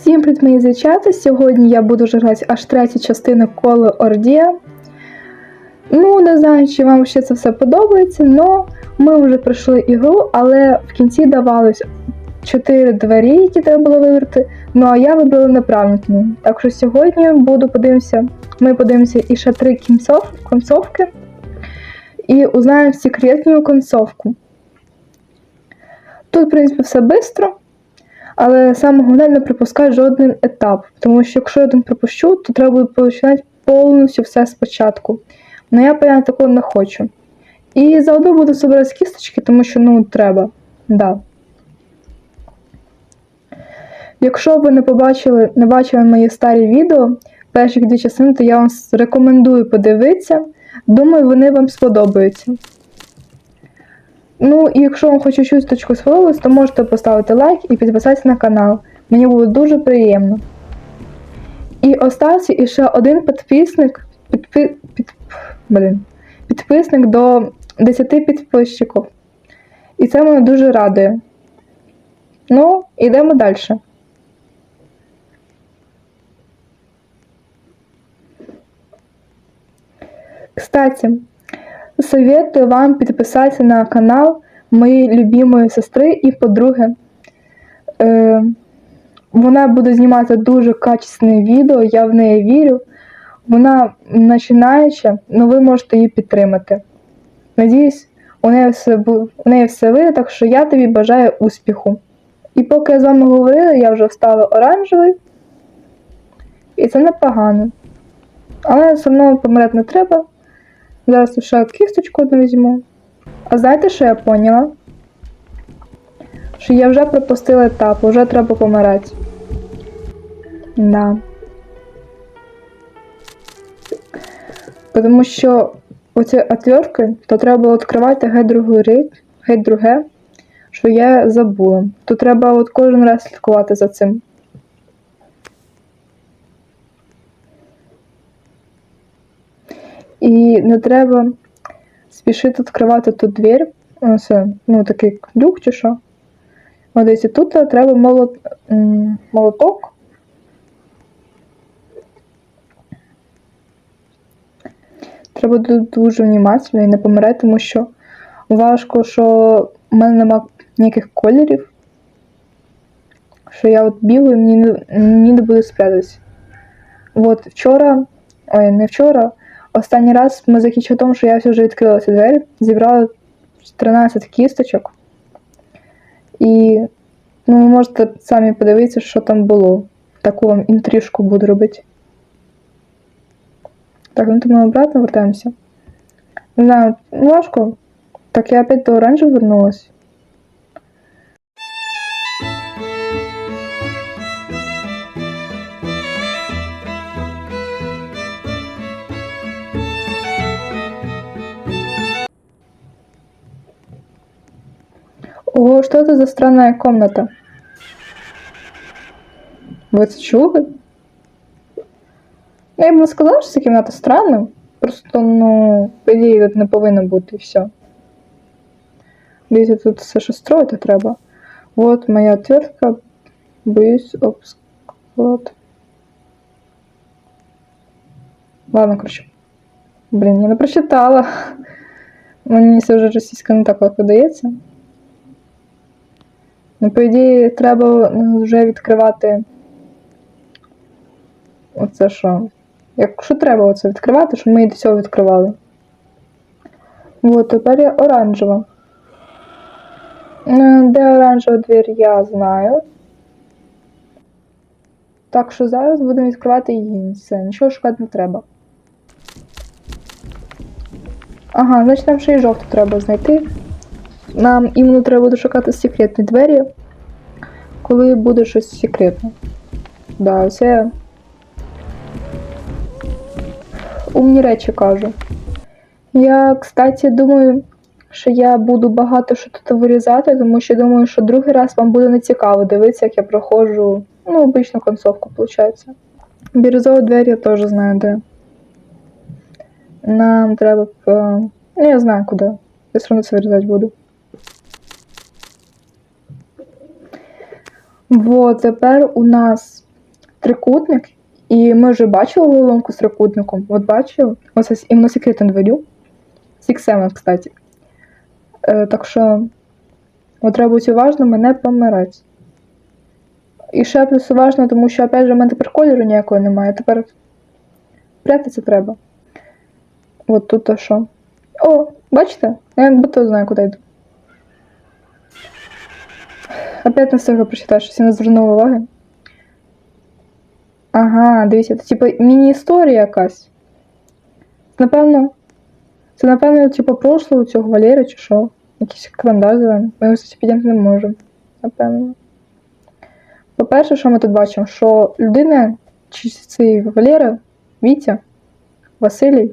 Всім привіт, мої звичати. Сьогодні я буду вже аж третю частину коло Ордія. Ну, не знаю, чи вам ще це все подобається, але ми вже пройшли ігру, але в кінці давалось 4 двері, які треба було вибрати. Ну а я вибрала неправильно. Так що сьогодні буду подивимося, ми подивимося і ще три кінцов, концовки і узнаємо секретну концовку. Тут, в принципі, все швидко. Але саме головне не пропускати жоден етап, тому що якщо я один пропущу, то треба буде починати повністю все спочатку. Ну я понятно такого не хочу. І заодно буду збирати кісточки, тому що ну треба. Да. Якщо ви не побачили, не бачили мої старі відео, перші дві частини, то я вам рекомендую подивитися. Думаю, вони вам сподобаються. Ну і якщо вам хоч чуть точку сподобалось, то можете поставити лайк і підписатися на канал. Мені буде дуже приємно. І остався іще один підписник, підпи, під, блін, підписник до 10 підписчиків. І це мене дуже радує. Ну, йдемо далі. Кстати, Советую вам підписатися на канал моєї любимої сестри і подруги. Е, вона буде знімати дуже качественне відео, я в неї вірю. Вона починаюча, але ви можете її підтримати. Надіюсь, у неї все, у неї все вийде, так що я тобі бажаю успіху. І поки я з вами говорила, я вже встала оранжевий. І це непогано. Але все одно помирати не треба. Зараз ще кісточку одну візьму. А знаєте, що я поняла? Що я вже пропустила етап, вже треба помирати. Да. Тому що оці отвертки, то треба було відкривати геть другий рік, геть друге, що я забула. То треба от кожен раз слідкувати за цим. І не треба спішити відкривати ту двір. Ось, ну, такий люк чи що. От дивіться, тут треба молот, молоток. Треба дуже внимательно і не помирати, тому що важко, що в мене нема ніяких кольорів. Що я от бігаю і мені не, мені не буде спрятатись. От вчора, ой, не вчора, Останній раз ми закінчили тому, що я все вже відкрила ці двері, зібрала 13 кісточок. І ну, ви можете самі подивитися, що там було. Таку вам інтрижку буду робити. Так, ну то ми обратно вертаємося. Не знаю, важко. Так я опять до оранжу вернулась. Ого, что это за странная комната? Ви це чули? Ну, я б не сказала, що ця кімната странна. Просто, ну, по ідеї, тут не повинно бути і все. Дивіться, тут все що строїти треба. Вот моя отвертка. Боюсь об склад. Ладно, короче. Блін, я не прочитала. Мені це вже російська не так легко дається. Ну, по ідеї, треба ну, вже відкривати. Оце що? Якщо треба оце відкривати, щоб ми і до цього відкривали. От, тепер є оранжева. Е, Де оранжева двір, я знаю. Так що зараз будемо відкривати її. Все, нічого шукати не треба. Ага, значить нам ще й жовту треба знайти. Нам іменно треба буде шукати секретні двері, коли буде щось секретне. Да, це умні речі кажу. Я, кстати, думаю, що я буду багато що тут вирізати, тому що думаю, що другий раз вам буде не цікаво дивитися, як я проходжу, ну, обичну концовку, виходить. Бірюзову двері я теж знаю, де. Нам треба. по- Ну, я знаю куди. Я все одно це вирізати буду. Вот, тепер у нас трикутник, і ми вже бачили головоломку з трикутником. От бачили? Ось іменно секрет дверю. Six Seven, кстати. Е, так що от треба бути уважними, не помирати. І ще плюс уважно, тому що, опять же, в мене тепер кольору ніякого немає. Тепер прятатися треба. От тут то що. О, бачите? Я будто знаю, куди йду. Опять не встигла прочитати, щось я не звернула уваги. Ага, дивіться, це типу міні-історія якась. Напевно. Це, напевно, типу, прошлого цього Валери чи що? Якийсь карандаш зелений. Ми його підняти не можемо. Напевно. По-перше, що ми тут бачимо? Що людина, чи цей Валера, Вітя, Василій,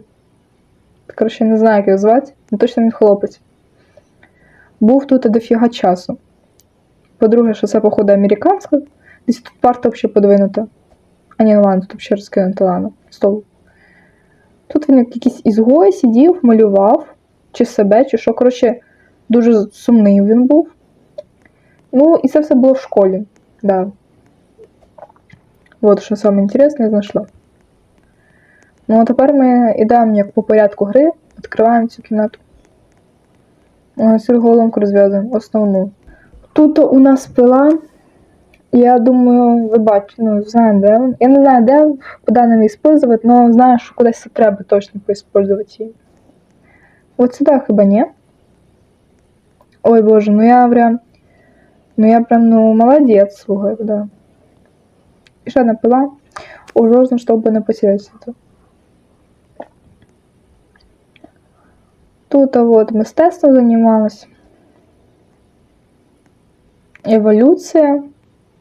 коротше, не знаю, як його звати, але точно він хлопець. Був тут дофіга часу. По-друге, що це, походу, американська. Десь тут парта взагалі подвинута. А ні, ну ладно, тут ще розкинута, ладно, стол. Тут він як якийсь ізгой сидів, малював, чи себе, чи що. Коротше, дуже сумний він був. Ну, і це все було в школі. Да. Вот що саме інтересне я знайшла. Ну, а тепер ми йдемо як по порядку гри, відкриваємо цю кімнату. Цю головоломку розв'язуємо, основну. Тут у нас пила. Я думаю, ви бачите, ну, знаю, де. Я не знаю, де куди нам использовать, але знаю, що кудись це треба точно поиспользовать її. От сюди хіба ні? Ой, боже, ну я прям. Ну я прям, ну, молодец, слухай, да. І ще одна пила. Ужасно, щоб не потерять это. Тут вот мистецтво займалась. Еволюція.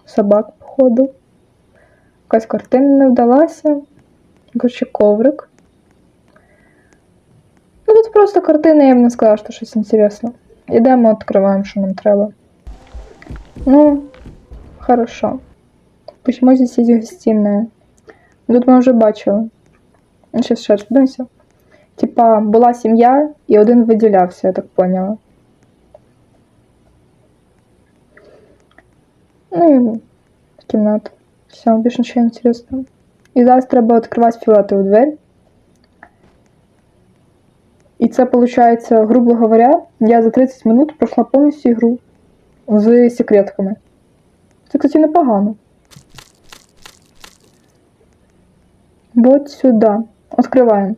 Собак, походу. Якась картина не вдалася. Короче, коврик. Ну тут просто картина, я б не сказала, що щось інтересне. Ідемо, відкриваємо, що нам треба. Ну, хорошо. Почему здесь есть гостиная? Тут ми вже бачили. Сейчас ще раз подивимося. Типа, була сім'я і один виділявся, я так поняла. Ну і кімната. Все, більше нічого інтересного. І зараз треба відкривати фіолетову двері. І це, виходить, грубо говоря, я за 30 минут пройшла повністю ігру з секретками. Це, кстати, непогано. Вот сюда. Открываем.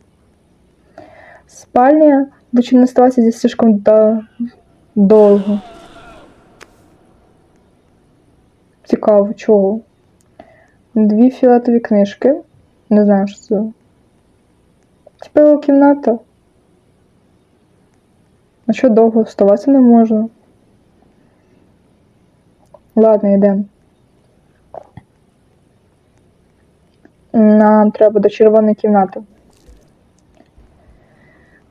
Спальня. Лучше не оставаться здесь слишком до... долго. Цікаво, чого. Дві фіолетові книжки. Не знаю, що це. Тепер кімната. А що довго вставатися не можна? Ладно, йдемо. Нам треба до червоної кімнати.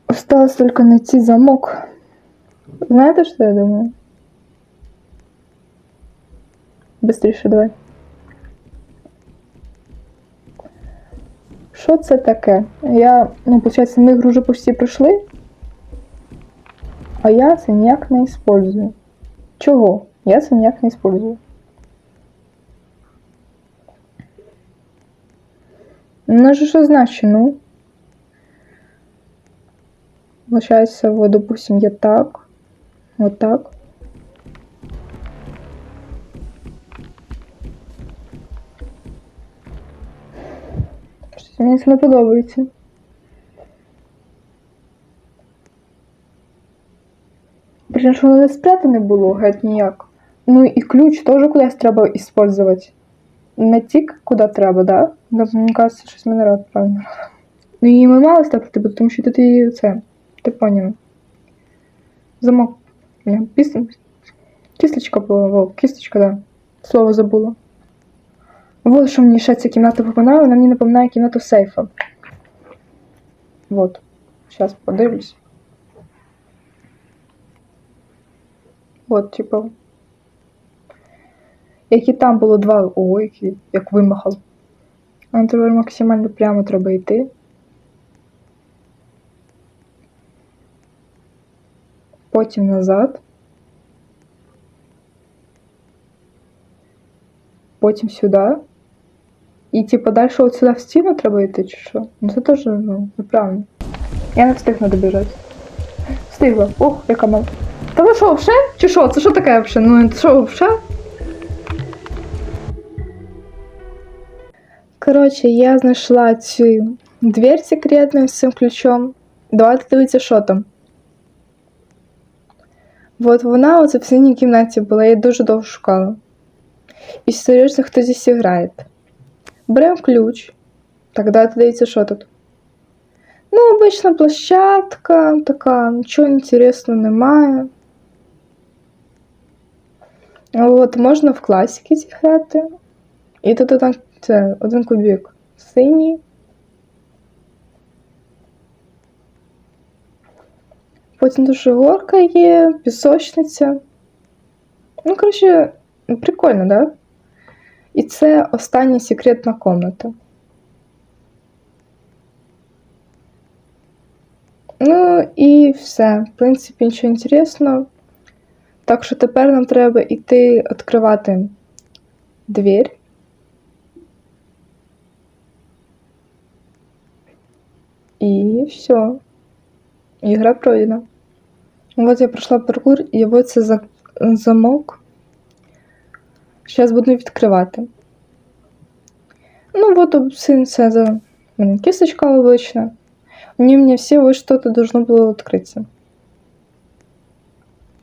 Осталось тільки знайти замок. Знаєте, що я думаю? Быстріше давай. Що це таке? Я, ну, виходить, ми ігру вже почти пройшли, а я це ніяк не использую. Чого? Я це ніяк не использую. Ну, же що значить, ну? Получается, вот, допустим, я так, вот так. Щось Мені це не подобається. Блін, що воно не спрятане було, геть ніяк. Ну і ключ теж кудись треба использовать. Не тільки куди треба, да? Да, мені кажется, щось мене рад, правильно. Ну і ми мали ставити, тому що тут і це. Ти поняла. Замок. Піс... Кісточка була, кісточка, да. Слово забула. Вот що мені ще ця кімната попинає, вона мені напоминає кімнату сейфа. Вот. Сейчас подивлюсь. Вот, типа. Які там було два. Ой, які, як вимахав. А тепер максимально прямо треба йти. Потім назад. Потім сюди. І типу далі от сюди в стіну треба йти, чи що? Ну це теж ну, неправильно. Я не встигну добіжати. Встигла. Ох, яка мала. Та ви що, вже? Чи що? Це що таке взагалі? Ну це що, вже? Коротше, я знайшла цю дверь секретну з цим ключом. Давайте дивитися, що там. От вона оце в синій кімнаті була, я дуже довго шукала. І серйозно хто здесь грає. Беремо ключ. Так, давайте дивіться, що тут. Ну, обична площадка, така, нічого інтересного немає. От, можна в класіки зіграти. І тут один, це, один кубік синій. Потім дуже горка є, пісочниця. Ну, коротше, прикольно, да? І це остання секретна комната. Ну і все. В принципі, нічого інтересного. Так що тепер нам треба йти відкривати двір. І все. Ігра пройдена. Вот я пройшла паркур, і вот за- замок. Зараз буду відкривати. Ну, вот сын блин, кисточка обычно. Они мне все вот что-то должно було відкритися.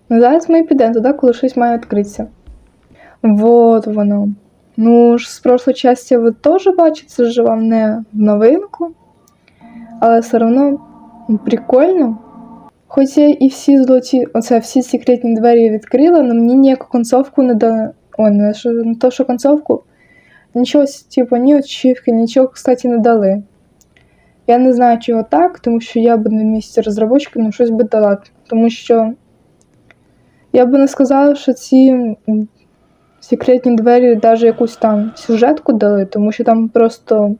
Ну, зараз ми підемо туди, коли щось має відкритися. Вот воно. Ну, ж з прошлої часті ви теж бачите, це ж вам не в новинку. Але все одно прикольно. Хоч я і всі золоті, оце всі секретні двері відкрила, але мені ніяку концовку не дали. Ой, не, що, не то, що концовку. Нічого, типу, ні очівки, нічого, кстати, не дали. Я не знаю, чого так, тому що я б на місці розробочки ну, щось би дала. Тому що я би не сказала, що ці секретні двері навіть якусь там сюжетку дали, тому що там просто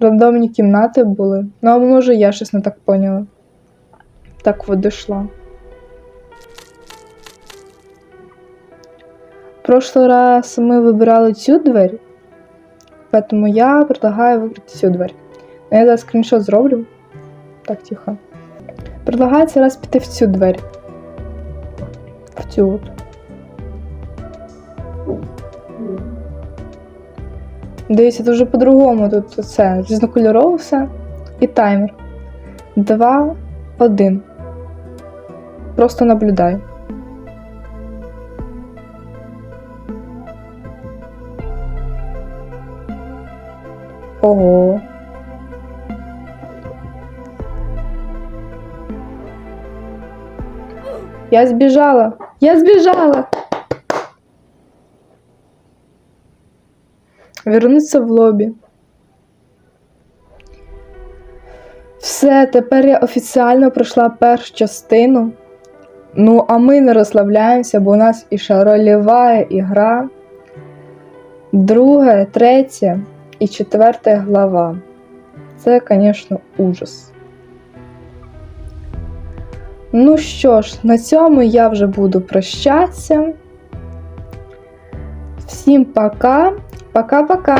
рандомні кімнати були. Ну, а може, я щось не так поняла. Так от дійшла. прошлый раз мы выбирали цю дверь, поэтому я предлагаю выбрать цю дверь. Ну, Я зараз скріншот зроблю. Так, тихо. Предлагаю цей раз піти в цю двері. В цю от. Дивіться, тут вже по-другому. Тут це різнокольорово все. І таймер. Два, один. Просто наблюдай. Ого. Я сбежала. Я сбежала. Вернуться в лобі. Все, тепер я офіціально пройшла першу частину. Ну, а ми не розслабляємося, бо у нас іще рольова ігра. Друга, третя і четверта глава. Це, звісно, ужас. Ну що ж, на цьому я вже буду прощатися. Всім пока. Пока-пока.